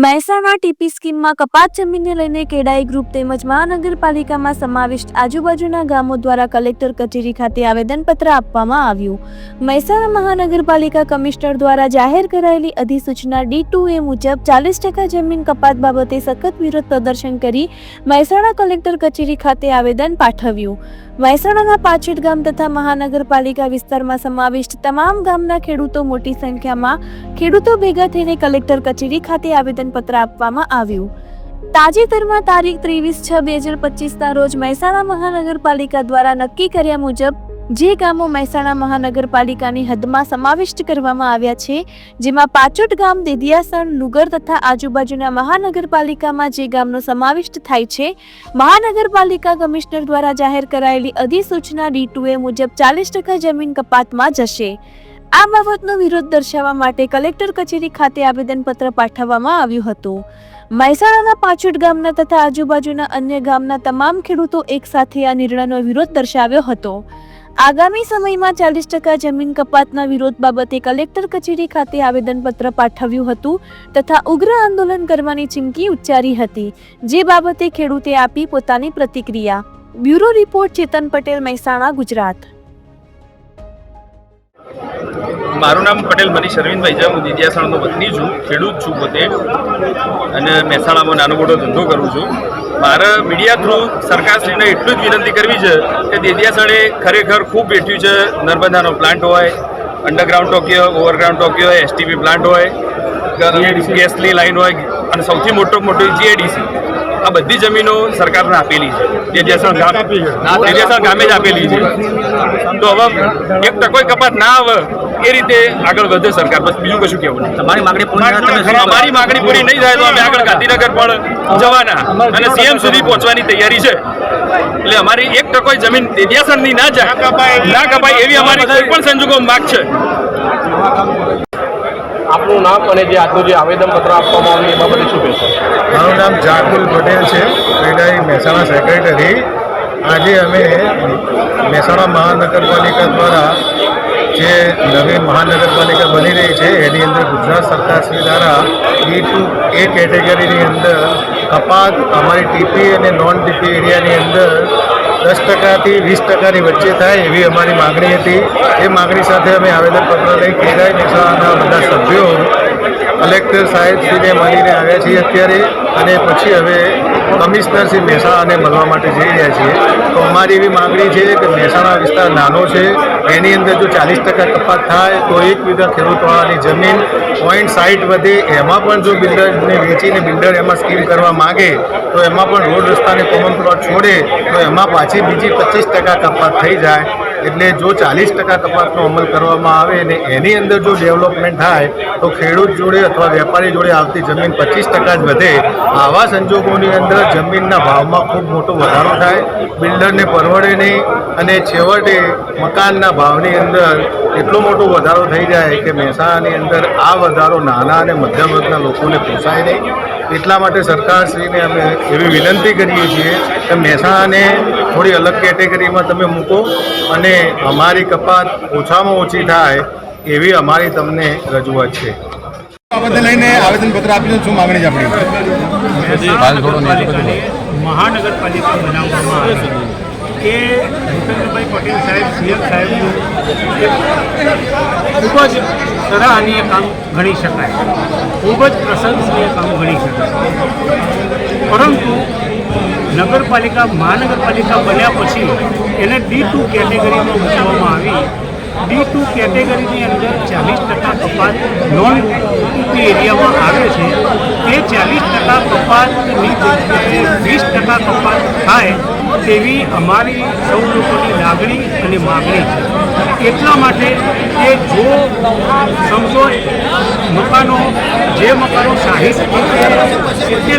Mehsana TP સ્કીમમાં કપાત જમીનને લઈને કેડાઈ ગ્રુપ તેમજ મહાનગરપાલિકામાં સમાવિષ્ટ આજુબાજુના ગામો દ્વારા કલેક્ટર કચેરી ખાતે આવેદનપત્ર આપવામાં આવ્યું. મહેસાણા મહાનગરપાલિકા કમિશનર દ્વારા જાહેર કરાયેલી અધિસૂચના ડી ટુ એ મુજબ ચાલીસ ટકા જમીન કપાત બાબતે સખત વિરોધ પ્રદર્શન કરી મહેસાણા કલેક્ટર કચેરી ખાતે આવેદન પાઠવ્યું. મહેસાણાના પાછેટ ગામ તથા મહાનગરપાલિકા વિસ્તારમાં સમાવિષ્ટ તમામ ગામના ખેડૂતો મોટી સંખ્યામાં ખેડૂતો ભેગા થઈને કલેક્ટર કચેરી ખાતે આવેદનપત્ર આપવામાં આવ્યું. તાજેતરમાં તારીખ ત્રેવીસ છ બે હજાર પચીસના રોજ મહેસાણા મહાનગરપાલિકા દ્વારા નક્કી કર્યા મુજબ જે ગામો મહેસાણા મહાનગરપાલિકાની હદમાં સમાવિષ્ટ કરવામાં આવ્યા છે, જેમાં પાચોટ ગામ, દેદિયાસણ લુગર તથા આજુબાજુના મહાનગરપાલિકામાં જે ગામનો સમાવિષ્ટ થાય છે, મહાનગરપાલિકા કમિશનર દ્વારા જાહેર કરાયેલી અધિસૂચના ડી ટુ એ મુજબ ચાલીસ ટકા જમીન કપાતમાં જશે. આ બાબતનો વિરોધ દર્શાવવા માટે કલેક્ટર કચેરી ખાતે આવેદનપત્ર પાઠવવામાં આવ્યું હતું. મહેસાણાના પાછોટ ગામના તથા આજુબાજુના અન્ય ગામના તમામ ખેડૂતો એક સાથે આ નિર્ણયનો વિરોધ દર્શાવ્યો હતો. આગામી સમયમાં ચાલીસ ટકા જમીન કપાતના વિરોધ બાબતે કલેક્ટર કચેરી ખાતે આવેદનપત્ર પાઠવ્યું હતું તથા ઉગ્ર આંદોલન કરવાની ચીમકી ઉચ્ચારી હતી. જે બાબતે ખેડૂતે આપી પોતાની પ્રતિક્રિયા. Bureau report Chetan Patel Mehsana, Gujarat. મારું નામ પટેલ મનીષ અરવિંદભાઈ છે હું દિદિયાસણનો વતની છું ખેડૂત છું પોતે. અને મહેસાણામાં નાનો મોટો ધંધો કરું છું. મારે મીડિયા થ્રુ સરકારશ્રીને એટલું જ વિનંતી કરવી છે કે દેદિયાસણે ખરેખર ખૂબ વેઠ્યું છે. નર્મદાનો પ્લાન્ટ હોય અંડરગ્રાઉન્ડ ટોકીઓ હોય ઓવરગ્રાઉન્ડ ટોકીઓ હોય એસટીપી પ્લાન્ટ હોય ગેસની લાઇન હોય અને સૌથી મોટો મોટો જીઆઈડીસી આ બધી જમીનો સરકારને આપેલી છે. દેદિયાસણ ગામ ગામે જ આપેલી છે. તો હવે એક ટકોય કપાત ના આવે એ રીતે આગળ વધે સરકાર. બસ બીજું કશું કેવું તમારી માંગણી પૂરી અમારી માગણી પૂરી નહીં થાય તો અમે આગળ ગાંધીનગર પણ જવાના. અને સીએમ સુધી પહોંચવાની તૈયારી છે. એટલે અમારી એક ટકોય જમીન દેદિયાસણની ના જાય ના કપાય એવી અમારી કોઈ પણ સંજોગો માગ છે. આપનું નામ અને જે આજનું જે આવેદનપત્ર આપવામાં આવ્યું, એ બાબતે શું કહેશો? મારું નામ જાકુલ પટેલ છે પેડાઈ મહેસાણા સેક્રેટરી. આજે અમે મહેસાણા મહાનગરપાલિકા દ્વારા જે નવી મહાનગરપાલિકા બની રહી છે, એની અંદર ગુજરાત સરકારશ્રી દ્વારા ઈ ટુ એ કેટેગરીની અંદર કપાત, અમારી ટીપી અને નોન ટીપી એરિયાની અંદર દસ ટકાથી વીસ ટકાની વચ્ચે થાય એવી અમારી માગણી હતી. એ માગણી સાથે અમે આવેદનપત્ર લઈ કેરાય મહેસાણાના બધા સભ્યો કલેક્ટર સાહેબશ્રીને મળીને આવ્યા છીએ અત્યારે અને પછી હવે કમિશનર શ્રી મહેસાણાને મળવા માટે જઈ રહ્યા છીએ. તો અમારી એવી માગણી છે કે મહેસાણા વિસ્તાર નાનો છે, એની અંદર જો ચાલીસ ટકા કપાત થાય તો એક વીઘા ખેડૂતવાળાની જમીન પોઈન્ટ સાઈઠ વધે, એમાં પણ જો બિલ્ડરને વેચીને બિલ્ડર એમાં સ્કીમ કરવા માગે, તો એમાં પણ રોડ રસ્તાને કોમન પ્લોટ છોડે, તો એમાં પાછી બીજી પચીસ ટકા કપાત થઈ જાય. એટલે જો ચાલીસ ટકા કપાસનો અમલ કરવામાં આવે ને એની અંદર જો ડેવલપમેન્ટ થાય, તો ખેડૂત જોડે અથવા વેપારી જોડે આવતી જમીન પચીસ ટકા જ વધે. આવા સંજોગોની અંદર જમીનના ભાવમાં ખૂબ મોટો વધારો થાય, બિલ્ડરને પરવડે નહીં અને છેવટે મકાનના ભાવની અંદર એટલો મોટો વધારો થઈ જાય કે મહેસાણાની અંદર આ વધારો નાના અને મધ્યમ વર્ગના લોકોને પોસાય નહીં. એટલા માટે સરકારશ્રીને અમે એવી વિનંતી કરીએ છીએ કે મહેસાણાને થોડી અલગ કેટેગરીમાં તમે મૂકો અને અમારી કપાત ઓછામાં ઓછી થાય એવી અમારી તમને રજૂઆત છે. બાબતે લઈને આવેદનપત્ર આપ્યું શું માગણી છે આપણી મહાનગરપાલિકા બનાવવામાં આવે એ ભૂપેન્દ્રભાઈ પટેલ સાહેબ સીએમ સાહેબનું ખૂબ જ સરાહનીય કામ ગણી શકાય. ખૂબ જ પ્રશંસનીય કામ ગણી શકાય. પરંતુ નગરપાલિકા, મહાનગરપાલિકા બન્યા પછી એને ડી ટુ કેટેગરીમાં મૂકવામાં આવી. ડી ટુ કેટેગરીની અંદર ચાલીસ ટકા કપાત નોન ટીપી એરિયામાં આવે છે. તે ચાલીસ ટકા કપાતની વીસ ટકા કપાત થાય તેવી અમારી સૌ લોકોની લાગણી અને માગણી છે. એટલા માટે કે જો સમજો, મકાનો, જે મકાનો સાહીઠ સિત્તેર